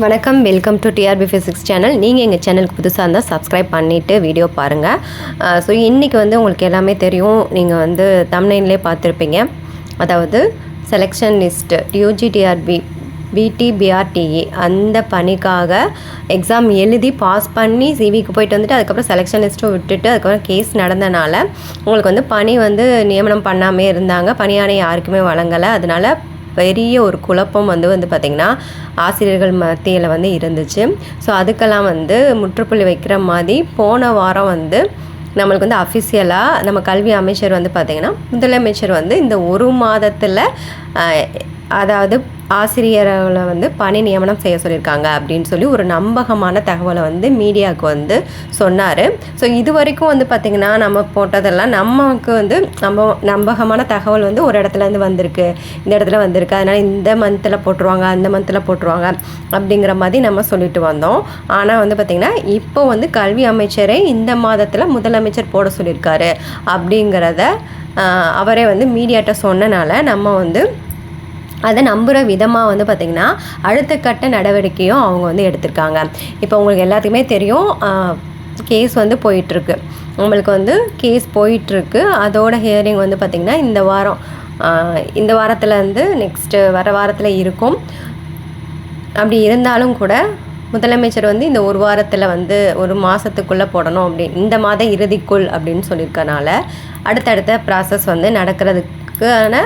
வணக்கம். Welcome to TRB physics channel நீங்கள் எங்கள் சேனலுக்கு புதுசாக இருந்தால் சப்ஸ்கிரைப் பண்ணிவிட்டு வீடியோ பாருங்கள் ஸோ இன்றைக்கி வந்து உங்களுக்கு எல்லாமே தெரியும். நீங்கள் வந்து தமிழ்லேயே பார்த்துருப்பீங்க. அதாவது செலெக்ஷன் லிஸ்ட்டு யூஜிடிஆர்பி பிடிபிஆர்டிஇ அந்த பணிக்காக எக்ஸாம் எழுதி பாஸ் பண்ணி சிவிக்கு போயிட்டு வந்துட்டு அதுக்கப்புறம் செலெக்ஷன் லிஸ்ட்டும் விட்டுட்டு அதுக்கப்புறம் கேஸ் நடந்தனால உங்களுக்கு வந்து பணி வந்து நியமனம் பண்ணாமே இருந்தாங்க. பணியானை யாருக்குமே வழங்கலை. அதனால பெரிய ஒரு குழப்பம் வந்து வந்து பார்த்திங்கன்னா ஆசிரியர்கள் மத்தியில் வந்து இருந்துச்சு. ஸோ அதுக்கெல்லாம் வந்து முற்றுப்புள்ளி வைக்கிற மாதிரி போன வாரம் வந்து நம்மளுக்கு வந்து அஃபிஷியலாக நம்ம கல்வி அமைச்சர் வந்து பார்த்திங்கன்னா முதலமைச்சர் வந்து இந்த ஒரு மாதத்தில் அதாவது ஆசிரியர்களை வந்து பணி நியமனம் செய்ய சொல்லியிருக்காங்க அப்படின்னு சொல்லி ஒரு நம்பகமான தகவலை வந்து மீடியாவுக்கு வந்து சொன்னார். ஸோ இது வரைக்கும் வந்து பார்த்திங்கன்னா நம்ம போட்டதெல்லாம் நமக்கு வந்து நம்ம நம்பகமான தகவல் வந்து ஒரு இடத்துல இருந்து வந்திருக்கு. இந்த இடத்துல வந்திருக்கு. அதனால் இந்த மந்தில் போட்டுருவாங்க அந்த மந்தில் போட்டுருவாங்க அப்படிங்கிற மாதிரி நம்ம சொல்லிட்டு வந்தோம். ஆனால் வந்து பார்த்திங்கன்னா இப்போ வந்து கல்வி அமைச்சரே இந்த மாதத்தில் முதலமைச்சர் போட சொல்லியிருக்காரு அப்படிங்கிறத அவரே வந்து மீடியாட்ட சொன்னனால நம்ம வந்து அதை நம்புகிற விதமாக வந்து பார்த்திங்கன்னா அடுத்த கட்ட நடவடிக்கையும் அவங்க வந்து எடுத்திருக்காங்க. இப்போ உங்களுக்கு எல்லாத்துக்குமே தெரியும் கேஸ் வந்து போயிட்டுருக்கு. உங்களுக்கு வந்து கேஸ் போயிட்டுருக்கு. அதோட ஹியரிங் வந்து பார்த்திங்கன்னா இந்த வாரம் இந்த வாரத்தில் வந்து நெக்ஸ்ட்டு வர வாரத்தில் இருக்கும். அப்படி இருந்தாலும் கூட முதலமைச்சர் வந்து இந்த ஒரு வாரத்தில் வந்து ஒரு மாதத்துக்குள்ளே போடணும் அப்படி இந்த மாத இறுதிக்குள் அப்படின்னு சொல்லியிருக்கனால அடுத்தடுத்த ப்ராசஸ் வந்து நடக்கிறதுக்கான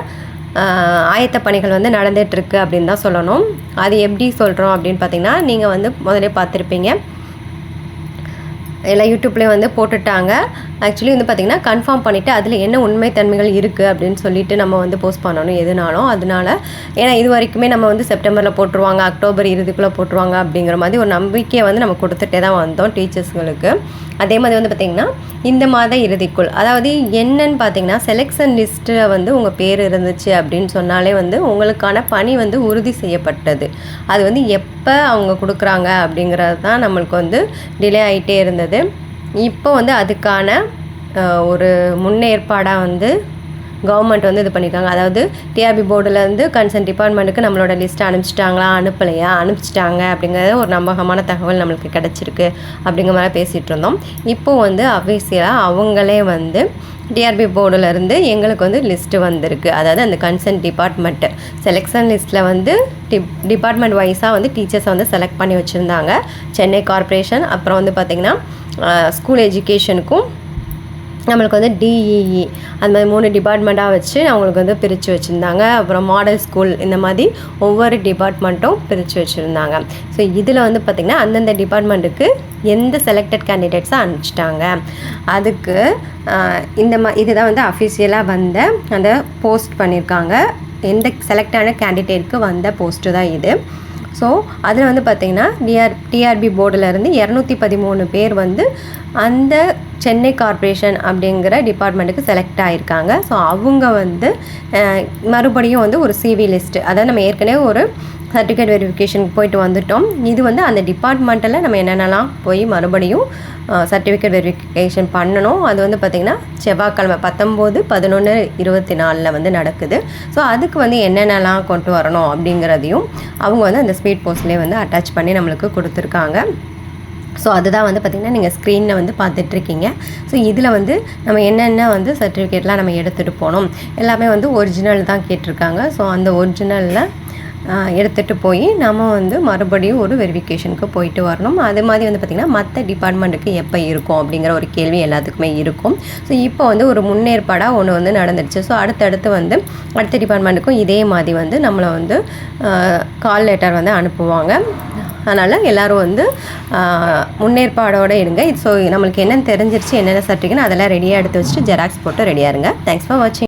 ஆயத்த பணிகள் வந்து நடந்துகிட்ருக்கு அப்படின்னு தான் சொல்லணும். அது எப்படி சொல்கிறோம் அப்படின்னு பார்த்தீங்கன்னா நீங்கள் வந்து முதலே பார்த்துருப்பீங்க. எல்லா யூடியூப்லேயும் வந்து போட்டுட்டாங்க. ஆக்சுவலி வந்து பார்த்திங்கன்னா கன்ஃபார்ம் பண்ணிவிட்டு அதில் என்ன உண்மை தன்மைகள் இருக்குது அப்படின்னு சொல்லிட்டு நம்ம வந்து போஸ்ட் பண்ணணும் எதுனாலும். அதனால ஏன்னா இது வரைக்குமே நம்ம வந்து செப்டம்பரில் போட்டுருவாங்க அக்டோபர் இறுதிக்குள்ளே போட்டுருவாங்க அப்படிங்கிற மாதிரி ஒரு நம்பிக்கையை வந்து நம்ம கொடுத்துட்டே தான் வந்தோம் டீச்சர்ஸ்களுக்கு அதே மாதிரி வந்து பார்த்திங்கன்னா இந்த மாத இறுதிக்குள் அதாவது என்னன்னு பார்த்தீங்கன்னா செலெக்ஷன் லிஸ்ட்டில் வந்து உங்கள் பேர் இருந்துச்சு அப்படின்னு சொன்னாலே வந்து உங்களுக்கான பணி வந்து உறுதி செய்யப்பட்டது. அது வந்து எப்போ அவங்க கொடுக்குறாங்க அப்படிங்கிறது தான் நம்மளுக்கு வந்து டிலே ஆகிட்டே இருந்தது. இப்போ வந்து அதுக்கான ஒரு முன்னேற்பாடாக வந்து கவர்மெண்ட் வந்து இது பண்ணியிருக்காங்க அதாவது டிஆர்பி போர்டுலேருந்து கன்சர்ன் டிபார்ட்மெண்ட்டுக்கு நம்மளோட லிஸ்ட்டை அனுப்பிச்சிட்டாங்களா அனுப்பலையா அனுப்பிச்சிட்டாங்க அப்படிங்கிறது ஒரு நம்பகமான தகவல் நம்மளுக்கு கிடச்சிருக்கு அப்படிங்கிற மாதிரி பேசிகிட்டு இருந்தோம். இப்போது வந்து அஃபீஷியலாக அவங்களே வந்து டிஆர்பி போர்டுலேருந்து எங்களுக்கு வந்து லிஸ்ட்டு வந்திருக்கு. அதாவது அந்த கன்சர்ன் டிபார்ட்மெண்ட்டு செலெக்ஷன் லிஸ்ட்டில் வந்து டிப் டிபார்ட்மெண்ட் வைஸாக வந்து டீச்சர்ஸை வந்து செலக்ட் பண்ணி வச்சுருந்தாங்க. சென்னை கார்ப்பரேஷன் அப்புறம் வந்து பார்த்திங்கன்னா ஸ்கூல் எஜுகேஷனுக்கும் நம்மளுக்கு வந்து டிஇஇ அந்த மாதிரி மூணு டிபார்ட்மெண்ட்டாக வச்சு அவங்களுக்கு வந்து பிரித்து வச்சுருந்தாங்க. அப்புறம் மாடல் ஸ்கூல் இந்த மாதிரி ஒவ்வொரு டிபார்ட்மெண்ட்டும் பிரித்து வச்சுருந்தாங்க. ஸோ இதில் வந்து பார்த்திங்கன்னா அந்தந்த டிபார்ட்மெண்ட்டுக்கு எந்த செலக்டட் கேண்டிடேட்ஸாக அனுப்பிச்சிட்டாங்க. அதுக்கு இந்த மா இதுதான் வந்து அஃபிஷியலாக வந்த அந்த போஸ்ட் பண்ணியிருக்காங்க எந்த செலக்டான கேண்டிடேட்க்கு வந்த போஸ்ட்டு தான் இது. ஸோ அதில் வந்து பார்த்திங்கன்னா டிஆர் டிஆர்பி போர்டிலேருந்து இரநூத்தி பதிமூணு பேர் வந்து அந்த சென்னை கார்ப்பரேஷன் அப்படிங்கிற டிபார்ட்மெண்ட்டுக்கு செலக்ட் ஆகியிருக்காங்க ஸோ அவங்க வந்து மறுபடியும் வந்து ஒரு சிவி லிஸ்ட்டு அதாவது நம்ம ஏற்கனவே ஒரு சர்டிஃபிகேட் வெரிஃபிகேஷனுக்கு போயிட்டு வந்துட்டோம். இது வந்து அந்த டிபார்ட்மெண்ட்டில் நம்ம என்னென்னலாம் போய் மறுபடியும் சர்டிஃபிகேட் வெரிஃபிகேஷன் பண்ணணும். அது வந்து பார்த்திங்கன்னா செவ்வாய்க்கிழமை பத்தொம்போது பதினொன்று இருபத்தி நாலில் வந்து நடக்குது. ஸோ அதுக்கு வந்து என்னென்னலாம் கொண்டு வரணும் அப்படிங்கிறதையும் அவங்க வந்து அந்த ஸ்பீட் போஸ்ட்லேயே வந்து அட்டாச் பண்ணி நம்மளுக்கு கொடுத்துருக்காங்க. ஸோ அதுதான் வந்து பார்த்திங்கன்னா நீங்கள் ஸ்க்ரீனில் வந்து பார்த்துட்ருக்கீங்க. ஸோ இதில் வந்து நம்ம என்னென்ன வந்து சர்டிஃபிகேட்லாம் நம்ம எடுத்துகிட்டு போகணும் எல்லாமே வந்து ஒரிஜினல் தான் கேட்டிருக்காங்க. ஸோ அந்த ஒரிஜினலில் எடுத்துகிட்டு போய் நம்ம வந்து மறுபடியும் ஒரு வெரிஃபிகேஷனுக்கு போயிட்டு வரணும். அது மாதிரி வந்து பார்த்திங்கன்னா மற்ற டிபார்ட்மெண்ட்டுக்கு எப்போ இருக்கும் அப்படிங்கிற ஒரு கேள்வி எல்லாத்துக்குமே இருக்கும். ஸோ இப்போ வந்து ஒரு முன்னேற்பாடாக ஒன்று வந்து நடந்துருச்சு ஸோ அடுத்தடுத்து வந்து அடுத்த டிபார்ட்மெண்ட்டுக்கும் இதே மாதிரி வந்து நம்மளை வந்து கால் லெட்டர் வந்து அனுப்புவாங்க. அதனால் எல்லோரும் வந்து முன்னேற்பாடோடு இருங்க. ஸோ நம்மளுக்கு என்னென்னு தெரிஞ்சிருச்சு என்னென்ன சர்டிஃபிகேட் அதெல்லாம் ரெடியாக எடுத்து வச்சுட்டு ஜெராக்ஸ் போட்டு ரெடியாக இருங்க. தேங்க்ஸ் ஃபார் வாட்சிங்